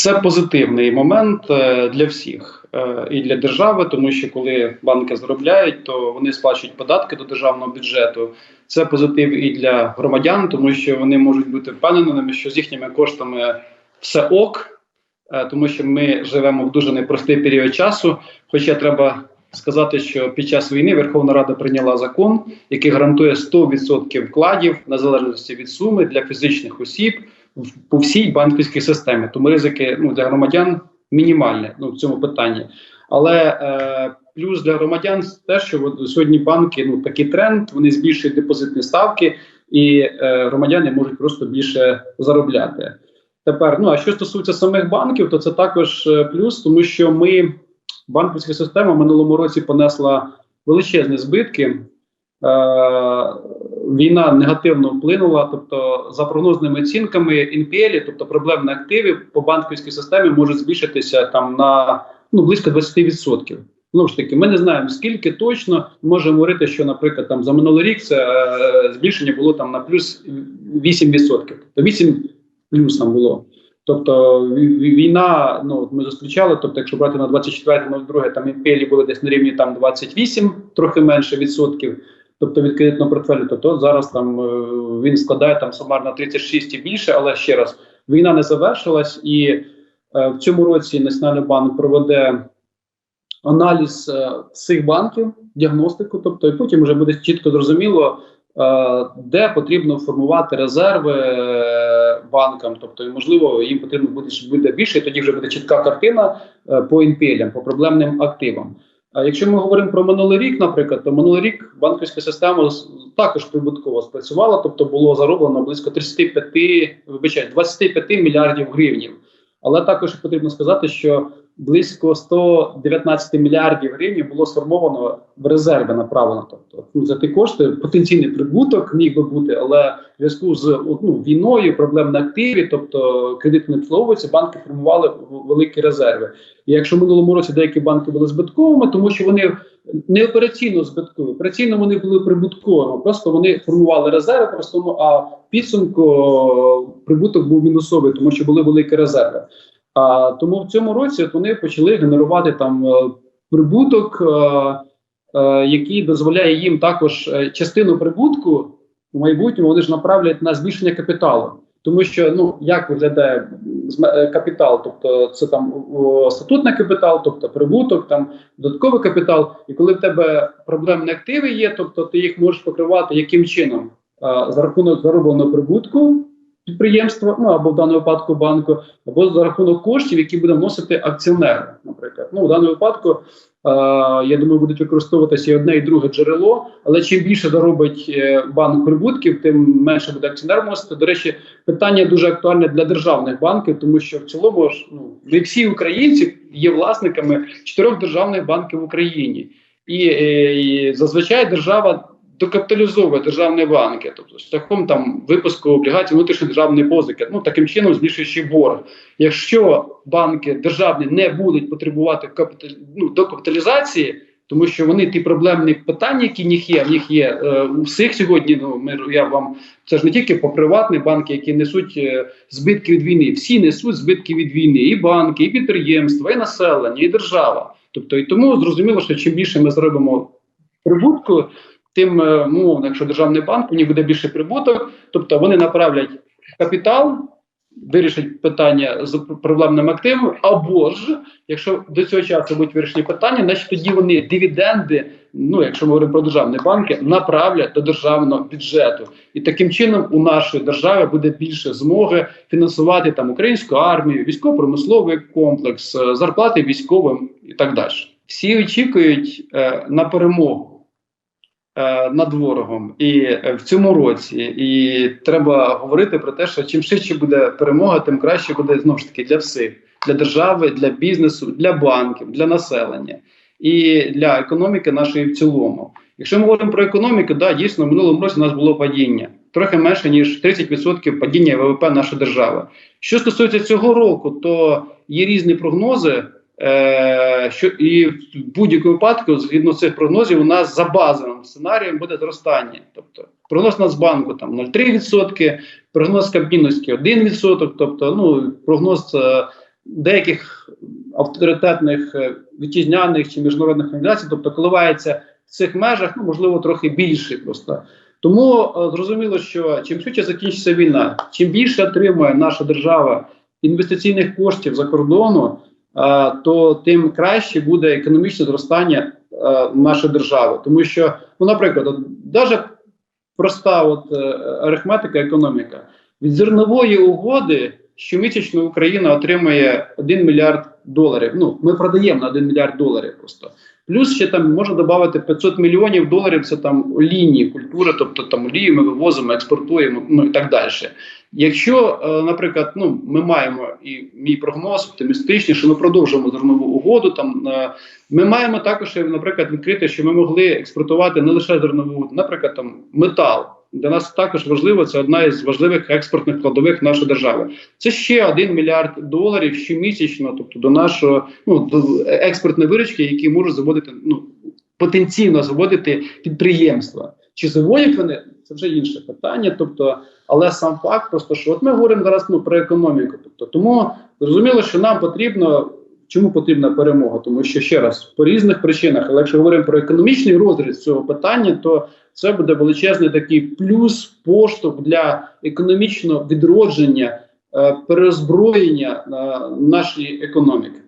Це позитивний момент е, для всіх е, і для держави, тому що коли банки заробляють, то вони сплачують податки до державного бюджету. Це позитив і для громадян, тому що вони можуть бути впевненими, що з їхніми коштами все ок, е, тому що ми живемо в дуже непростий період часу. Хоча треба сказати, що під час війни Верховна Рада прийняла закон, який гарантує 100% вкладів незалежності від суми для фізичних осіб по всій банківській системі. Тому ризики ну, для громадян мінімальні ну, в цьому питанні. Але е, плюс для громадян те, що сьогодні банки ну такий тренд, вони збільшують депозитні ставки, і е, громадяни можуть просто більше заробляти. Тепер, ну а що стосується самих банків, то це також е, плюс, тому що ми банківська система в минулому році понесла величезні збитки. Е, війна негативно вплинула. Тобто, за прогнозними оцінками NPL, тобто проблемні активи по банківській системі можуть збільшитися там на ну близько 20%. Знову ж таки, ми не знаємо скільки точно можемо говорити, що, наприклад, там за минулий рік це е, збільшення було там на плюс 8%. Тобто 8 плюс там було. Тобто ві- ві- війна, ну ми зустрічали. Тобто, якщо брати на 24.02, там імпелі були десь на рівні там 28, трохи менше відсотків. Тобто від кредитного то, то зараз там е, він складає там сумарно 36 і більше. Але ще раз, війна не завершилась, і е, в цьому році Національний банк проведе аналіз е, всіх банків, діагностику. Тобто, і потім вже буде чітко зрозуміло, е, де потрібно формувати резерви е, банкам. Тобто, можливо, їм потрібно буде, більше, і тоді вже буде чітка картина е, по НПЛям, по проблемним активам. Якщо ми говоримо про минулий рік, наприклад, то минулий рік банківська система також прибутково спрацювала, тобто було зароблено близько 35, вибачай, 25 мільярдів гривнів. Але також потрібно сказати, що близько 119 мільярдів гривень було сформовано в резерви направлено. Тобто ну, за ті кошти потенційний прибуток міг би бути, але в зв'язку з ну, війною, проблем на активі, тобто кредит не обслуговується, банки формували великі резерви. І якщо в минулому році деякі банки були збитковими, тому що вони не операційно збиткові, операційно вони були прибутковими, просто вони формували резерви, просто а підсумку прибуток був мінусовий, тому що були великі резерви. А тому в цьому році от вони почали генерувати там е, прибуток, е, е, який дозволяє їм також частину прибутку в майбутньому вони ж направлять на збільшення капіталу. Тому що ну як виглядає капітал, тобто це там статутний капітал, тобто прибуток, там додатковий капітал. І коли в тебе проблемні активи є, тобто ти їх можеш покривати яким чином? А, за рахунок заробленого прибутку підприємства, ну або в даному випадку банку, або за рахунок коштів, які буде вносити акціонер, наприклад. Ну в даному випадку. е, Я думаю, будуть використовуватися і одне і друге джерело, але чим більше заробить е, банк прибутків, тим менше буде акціонер вносити. До речі, питання дуже актуальне для державних банків, тому що в цілому ж ну не всі українці є власниками чотирьох державних банків в Україні, і, е, і зазвичай держава докапіталізовує державні банки, тобто шляхом там випуску облігацій внутрішньої державної позики, ну таким чином збільшуючи борг. Якщо банки державні не будуть потребувати капіталь, ну, докапіталізації, тому що вони ті проблемні питання, які в них є, в них є е, у всіх сьогодні. Ну ми я вам це ж не тільки по приватні банки, які несуть е, збитки від війни. Всі несуть збитки від війни, і банки, і підприємства, і населення, і держава. Тобто, і тому зрозуміло, що чим більше ми зробимо прибутку, тим е, ну, якщо державний банк, у них буде більше прибуток, тобто вони направлять капітал. Вирішить питання з проблемним активом, або ж якщо до цього часу будуть вирішені питання, значить тоді вони дивіденди, ну якщо ми говоримо про державні банки, направлять до державного бюджету, і таким чином у нашої держави буде більше змоги фінансувати там українську армію, військово-промисловий комплекс, е, зарплати військовим і так далі. Всі очікують е, на перемогу над ворогом і е, в цьому році. І треба говорити про те, що чим швидше буде перемога, тим краще буде знову ж таки для всіх, для держави, для бізнесу, для банків, для населення і для економіки нашої в цілому. Якщо ми говоримо про економіку, да, дійсно в минулому році у нас було падіння. Трохи менше ніж 30% падіння ВВП нашої держави. Що стосується цього року, то є різні прогнози. Е, що і в будь-якому випадку, згідно цих прогнозів, у нас за базовим сценарієм буде зростання. Тобто прогноз Нацбанку там 0,3%, прогноз Кабміновський 1%, тобто ну прогноз е, деяких авторитетних е, вітчизняних чи міжнародних організацій, тобто коливається в цих межах, ну можливо, трохи більше просто. Тому е, зрозуміло, що чим швидше закінчиться війна, чим більше отримує наша держава інвестиційних коштів за кордону, то тим краще буде економічне зростання е, нашої держави. Тому що, ну, наприклад, от, навіть проста от, е, арифметика, економіка від зернової угоди щомісячно Україна отримує 1 мільярд доларів. Ну, ми продаємо на 1 мільярд доларів просто. Плюс ще там можна додати 500 мільйонів доларів. Це там олійні культури, тобто там олію ми вивозимо, експортуємо, ну і так далі. Якщо, е, наприклад, ну ми маємо і мій прогноз оптимістичний, що ми продовжуємо зернову угоду. Там е, ми маємо також, наприклад, відкрити, що ми могли експортувати не лише зернову, наприклад, там метал. Для нас також важливо, це одна із важливих експортних складових нашої держави. Це ще 1 мільярд доларів щомісячно, тобто до нашого ну до експортної виручки, які можуть заводити ну потенційно заводити підприємства. Чи заводять вони це вже інше питання. Тобто, але сам факт, просто що от ми говоримо зараз ну, про економіку. Тобто, тому зрозуміло, що нам потрібно. Чому потрібна перемога? Тому що ще раз по різних причинах, але якщо говоримо про економічний розріз цього питання, то це буде величезний такий плюс поштовх для економічного відродження, е, перезброєння е, нашої економіки.